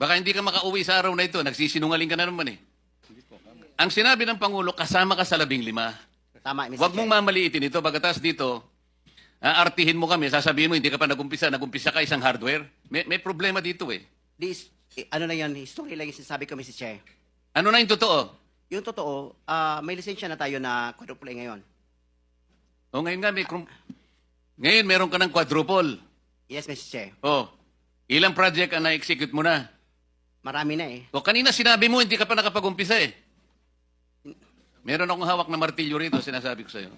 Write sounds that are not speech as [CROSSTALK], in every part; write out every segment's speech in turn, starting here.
Baka hindi ka makauwi sa araw na ito. Nagsisinungaling ka na naman eh. Ang sinabi ng Pangulo, kasama ka sa labing lima. Tama, Mr. Huwag mong mamaliitin ito. Bagatas dito, aartihin mo kami, sasabihin mo, hindi ka pa nagumpisa, nagumpisa ka isang hardware. May, may problema dito eh. This, eh, ano na yan, history lang yung sinasabi ko, Mr. Chair. Ano na yung totoo? Yung totoo, ah, may lisensya na tayo na quadruple A ngayon. O ngayon nga, may, krum- ngayon meron ka ng quadruple. Yes, Mr. Chair. O, ilang project ang na-execute mo na? Marami na eh. O kanina sinabi mo, hindi ka pa nakapag-umpisa eh. Meron akong hawak na martilyo rito, sinasabi ko sa'yo.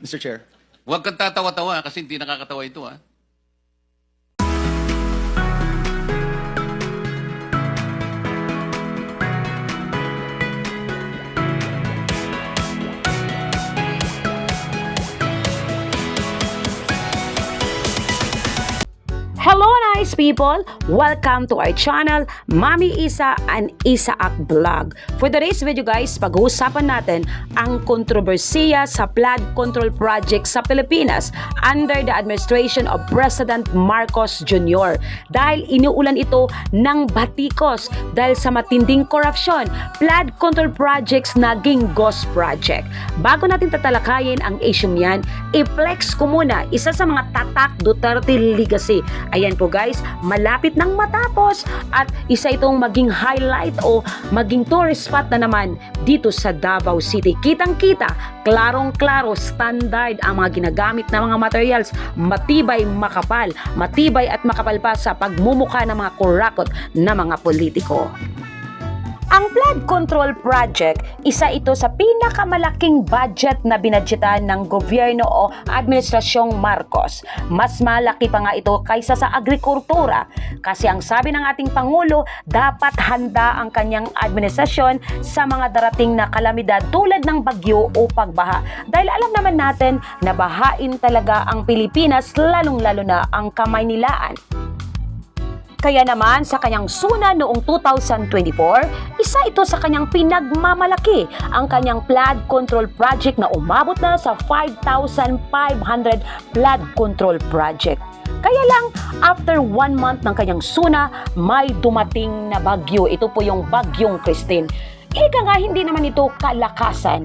Mr. Chair. Huwag kang tatawa-tawa kasi hindi nakakatawa ito ah. People! Welcome to our channel, Mami Isa and Isaak Vlog. For today's video guys, pag-uusapan natin ang kontrobersiya sa flood control project sa Pilipinas under the administration of President Marcos Jr. Dahil iniulan ito ng batikos dahil sa matinding korupsyon, flood control projects naging ghost project. Bago natin tatalakayin ang issue yan, i-flex ko muna isa sa mga tatak Duterte legacy. Ayan po guys, malapit nang matapos at isa itong maging highlight o maging tourist spot na naman dito sa Davao City. Kitang-kita, klarong-klaro, standard ang mga ginagamit na mga materials, matibay, makapal, matibay at makapal pa sa pagmumukha ng mga kurakot na mga politiko. Ang flood control project, isa ito sa pinakamalaking budget na binadgetan ng gobyerno o administrasyong Marcos. Mas malaki pa nga ito kaysa sa agrikultura kasi ang sabi ng ating Pangulo, dapat handa ang kanyang administrasyon sa mga darating na kalamidad tulad ng bagyo o pagbaha. Dahil alam naman natin na bahain talaga ang Pilipinas lalong-lalo na ang Kamaynilaan. Kaya naman sa kanyang suna noong 2024, isa ito sa kanyang pinagmamalaki ang kanyang flood control project na umabot na sa 5,500 flood control project. Kaya lang, after one month ng kanyang suna, may dumating na bagyo. Ito po yung bagyong Christine. Ika nga, hindi naman ito kalakasan.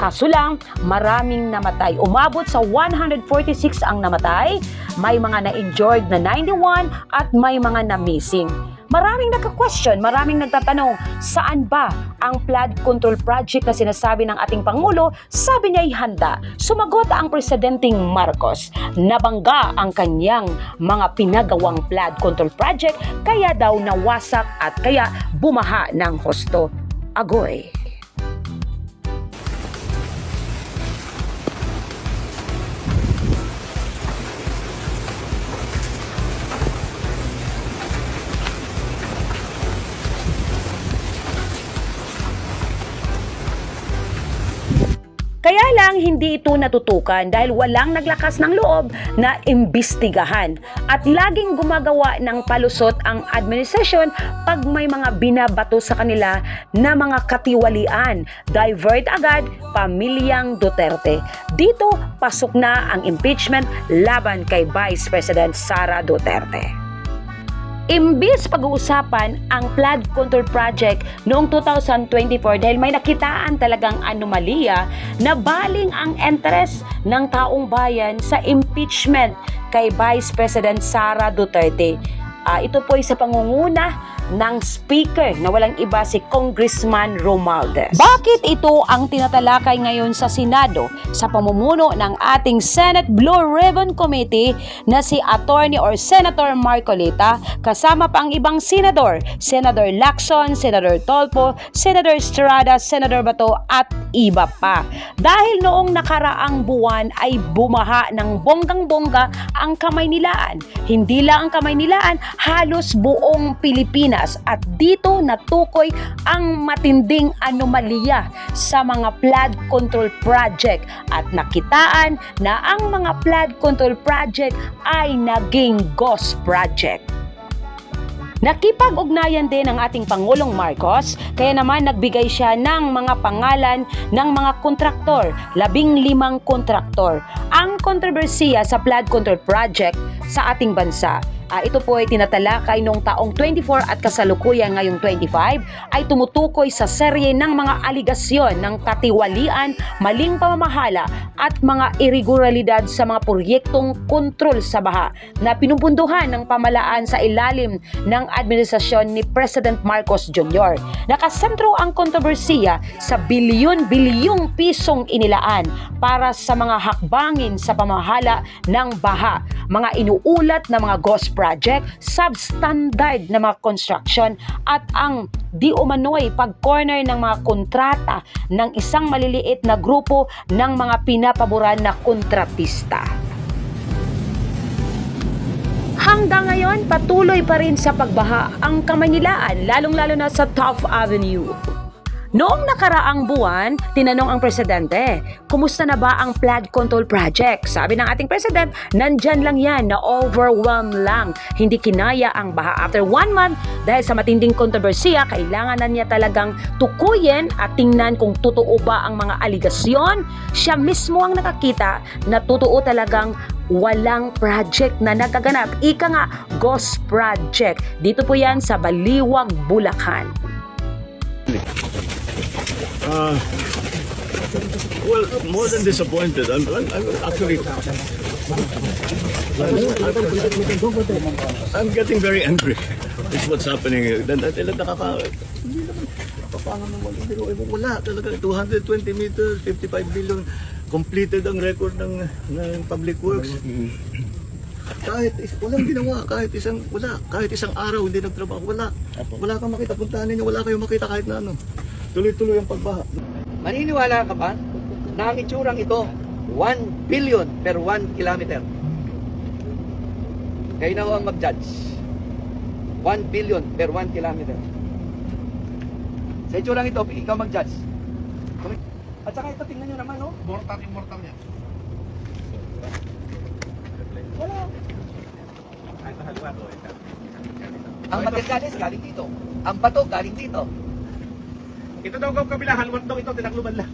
Kaso lang, maraming namatay. Umabot sa 146 ang namatay, may mga na-injured na 91 at may mga na-missing. Maraming nagka-question, maraming nagtatanong, saan ba ang flood control project na sinasabi ng ating Pangulo? Sabi niya ay handa. Sumagot ang Presidenteng Marcos. Nabangga ang kanyang mga pinagawang flood control project, kaya daw nawasak at kaya bumaha ng husto. Agoy. Lang hindi ito natutukan dahil walang naglakas ng loob na imbestigahan at laging gumagawa ng palusot ang administrasyon pag may mga binabato sa kanila na mga katiwalian. Divert agad pamilyang Duterte. Dito pasok na ang impeachment laban kay Vice President Sara Duterte. Imbis pag-uusapan ang flood control project noong 2024 dahil may nakitaan talagang anomalya na baling ang interest ng taong bayan sa impeachment kay Vice President Sara Duterte. Ah, ito po ay sa pangunguna ng speaker na walang iba si Congressman Romualdez. Bakit ito ang tinatalakay ngayon sa Senado sa pamumuno ng ating Senate Blue Ribbon Committee na si Attorney or Senator Marcolita kasama pa ang ibang senador, Senator Lacson, Senator Tolpo, Senator Estrada, Senator Bato at iba pa. Dahil noong nakaraang buwan ay bumaha ng bonggang-bongga ang Kamaynilaan. Hindi lang ang Kamaynilaan, halos buong Pilipinas at dito natukoy ang matinding anomalya sa mga flood control project at nakitaan na ang mga flood control project ay naging ghost project. Nakipag-ugnayan din ang ating Pangulong Marcos, kaya naman nagbigay siya ng mga pangalan ng mga kontraktor, labing limang kontraktor. Ang kontrobersiya sa flood control project sa ating bansa Ah, ito po ay tinatalakay noong taong 24 at kasalukuyan ngayong 25 ay tumutukoy sa serye ng mga aligasyon ng katiwalian, maling pamamahala at mga irregularidad sa mga proyektong kontrol sa baha na pinupunduhan ng pamalaan sa ilalim ng administrasyon ni President Marcos Jr. Nakasentro ang kontrobersiya sa bilyon-bilyong pisong inilaan para sa mga hakbangin sa pamahala ng baha, mga inuulat na mga ghost project, substandard na mga construction at ang di umano'y pag-corner ng mga kontrata ng isang maliliit na grupo ng mga pinapaboran na kontratista. Hanggang ngayon, patuloy pa rin sa pagbaha ang Kamaynilaan, lalong-lalo na sa Taft Avenue. Noong nakaraang buwan, tinanong ang presidente, kumusta na ba ang flood control project? Sabi ng ating president, nandyan lang yan, na overwhelmed lang. Hindi kinaya ang baha. After one month, dahil sa matinding kontrobersiya, kailangan na niya talagang tukuyin at tingnan kung totoo ba ang mga aligasyon. Siya mismo ang nakakita na totoo talagang walang project na nagaganap. Ika nga, ghost project. Dito po yan sa Baliwag, Bulacan. Uh, well, more than disappointed. I'm, I'm, I'm actually. I'm getting very angry. It's what's happening. dahil nakaka... Hindi naman. Wala talaga. 220 meters, 55 billion. Completed ang record ng, ng public works. Kahit is, walang ginawa, kahit isang wala, kahit isang araw hindi nagtrabaho, wala. Wala kang makita puntahan ninyo, wala kayong makita kahit na ano. Tuloy-tuloy ang pagbaha. Maniniwala ka ba na ang itsurang ito 1 billion per 1 kilometer? Kayo na ho ang mag-judge. 1 billion per 1 kilometer. Sa itsurang ito, ikaw mag-judge. At saka ito, tingnan nyo naman, no? Mortal, immortal niya. Wala. Ang materialis galing dito. Ang bato galing dito. Ito daw ang kabila, halwat daw ito, tinakluban lang.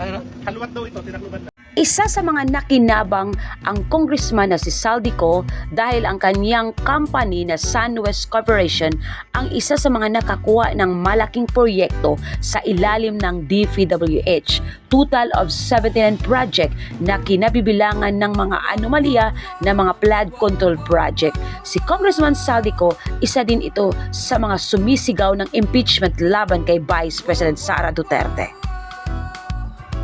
Ano? Halwat daw ito, tinakluban lang. Isa sa mga nakinabang ang congressman na si Saldico dahil ang kaniyang company na SunWest Corporation ang isa sa mga nakakuha ng malaking proyekto sa ilalim ng DPWH. Total of 79 project na kinabibilangan ng mga anomalya na mga flood control project. Si Congressman Saldico, isa din ito sa mga sumisigaw ng impeachment laban kay Vice President Sara Duterte.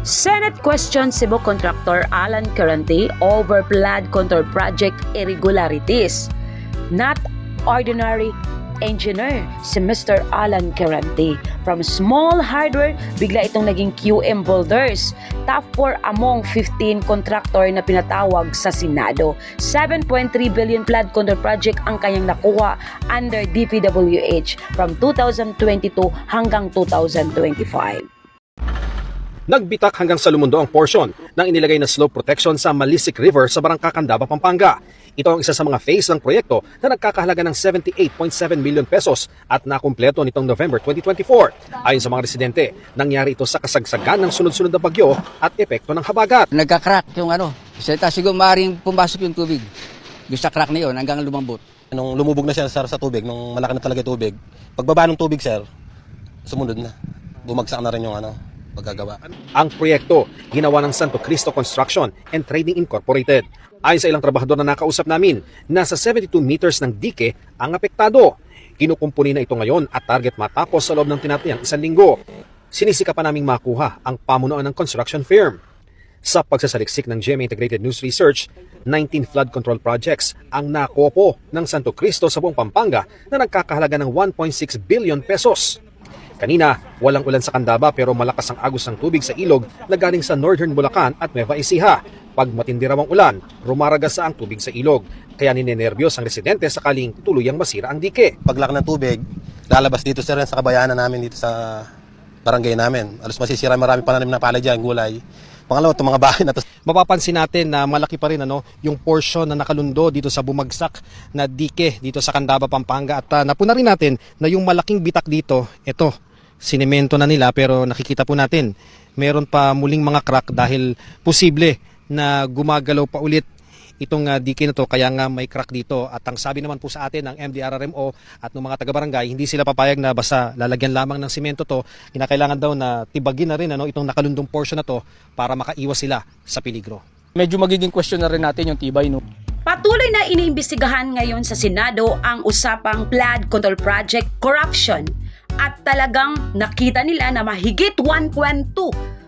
Senate questions Cebu contractor Alan Currenti over flood control project irregularities. Not ordinary engineer si Mr. Alan Currenti. From small hardware, bigla itong naging QM Boulders. Top 4 among 15 contractor na pinatawag sa Senado. 7.3 billion flood control project ang kanyang nakuha under DPWH from 2022 hanggang 2025. Nagbitak hanggang sa lumundo ang portion ng inilagay na slope protection sa Malisik River sa Barangka Candaba, Pampanga. Ito ang isa sa mga phase ng proyekto na nagkakahalaga ng 78.7 million pesos at nakumpleto nitong November 2024. Ayon sa mga residente, nangyari ito sa kasagsagan ng sunod-sunod na bagyo at epekto ng habagat. nagka-crack yung ano. Salita siguro maaaring pumasok yung tubig. Yung sa crack na yun hanggang lumambot. Nung lumubog na siya sir, sa tubig, nung malaki na talaga yung tubig, pagbaba ng tubig sir, sumunod na. Bumagsak na rin yung ano, paggagawa. Ang proyekto, ginawa ng Santo Cristo Construction and Trading Incorporated. Ayon sa ilang trabahador na nakausap namin, nasa 72 meters ng dike ang apektado. Kinukumpuni na ito ngayon at target matapos sa loob ng tinatayang isang linggo. Sinisika pa naming makuha ang pamunuan ng construction firm. Sa pagsasaliksik ng GMA Integrated News Research, 19 flood control projects ang nakopo ng Santo Cristo sa buong Pampanga na nagkakahalaga ng 1.6 billion pesos. Kanina, walang ulan sa Candaba pero malakas ang agos ng tubig sa ilog na galing sa Northern Bulacan at Nueva Ecija. Pag matindi raw ang ulan, rumaragasa ang tubig sa ilog. Kaya ninenervyos ang residente sakaling tuluyang masira ang dike. Paglaki ng tubig, lalabas dito sir sa kabayanan namin dito sa barangay namin. Alos masisira marami pananim na palay dyan, gulay. Pangalawa, itong mga bahay na to. [LAUGHS] Mapapansin natin na malaki pa rin ano, yung portion na nakalundo dito sa bumagsak na dike dito sa Candaba, Pampanga. At uh, napuna rin natin na yung malaking bitak dito, ito, sinemento na nila pero nakikita po natin meron pa muling mga crack dahil posible na gumagalaw pa ulit itong uh, DK na to kaya nga may crack dito at ang sabi naman po sa atin ng MDRRMO at ng mga taga-barangay hindi sila papayag na basta lalagyan lamang ng simento to kinakailangan daw na tibagin na rin ano itong nakalundong portion na to para makaiwas sila sa peligro. Medyo magiging question na rin natin yung tibay no. Patuloy na iniimbestigahan ngayon sa Senado ang usapang flood control project corruption at talagang nakita nila na mahigit 1.2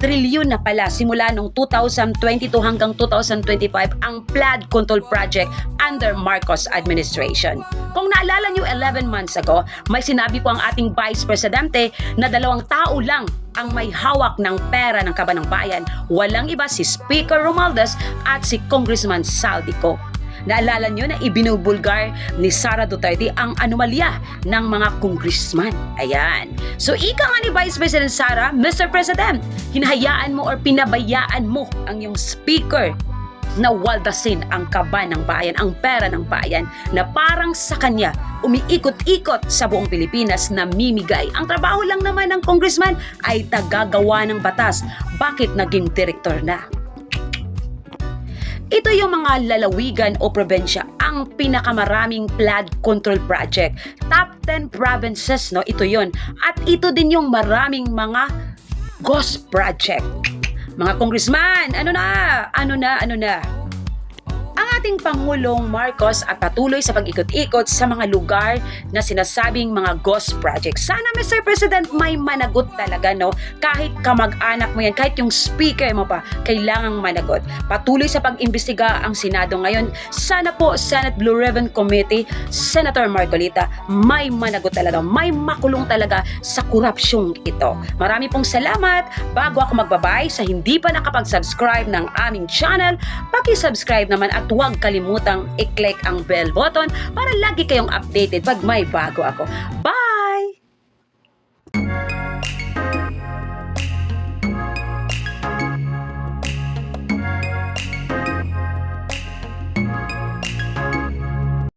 trilyon na pala simula nung 2022 hanggang 2025 ang flood control project under Marcos administration. Kung naalala nyo 11 months ago, may sinabi po ang ating Vice Presidente na dalawang tao lang ang may hawak ng pera ng kaban ng bayan. Walang iba si Speaker Romualdez at si Congressman Saldico. Naalala nyo na ibinubulgar ni Sara Duterte ang anomalya ng mga congressman. Ayan. So, ika nga ni Vice President Sara, Mr. President, hinahayaan mo or pinabayaan mo ang yung speaker na waldasin ang kaban ng bayan, ang pera ng bayan, na parang sa kanya umiikot-ikot sa buong Pilipinas na mimigay. Ang trabaho lang naman ng congressman ay tagagawa ng batas. Bakit naging direktor na? Ito yung mga lalawigan o probensya ang pinakamaraming flood control project. Top 10 provinces, no? Ito yon At ito din yung maraming mga ghost project. Mga congressman, ano na? Ano na? Ano na? Ating Pangulong Marcos at patuloy sa pag-ikot-ikot sa mga lugar na sinasabing mga ghost projects. Sana Mr. President may managot talaga no kahit kamag-anak mo yan, kahit yung speaker mo pa, kailangang managot. Patuloy sa pag-imbestiga ang Senado ngayon. Sana po Senate Blue Ribbon Committee, Senator Marcolita, may managot talaga, may makulong talaga sa korupsyong ito. Marami pong salamat. Bago ako magbabay sa hindi pa nakapag-subscribe ng aming channel, paki-subscribe naman at huwag kalimutang i-click ang bell button para lagi kayong updated pag may bago ako. Bye!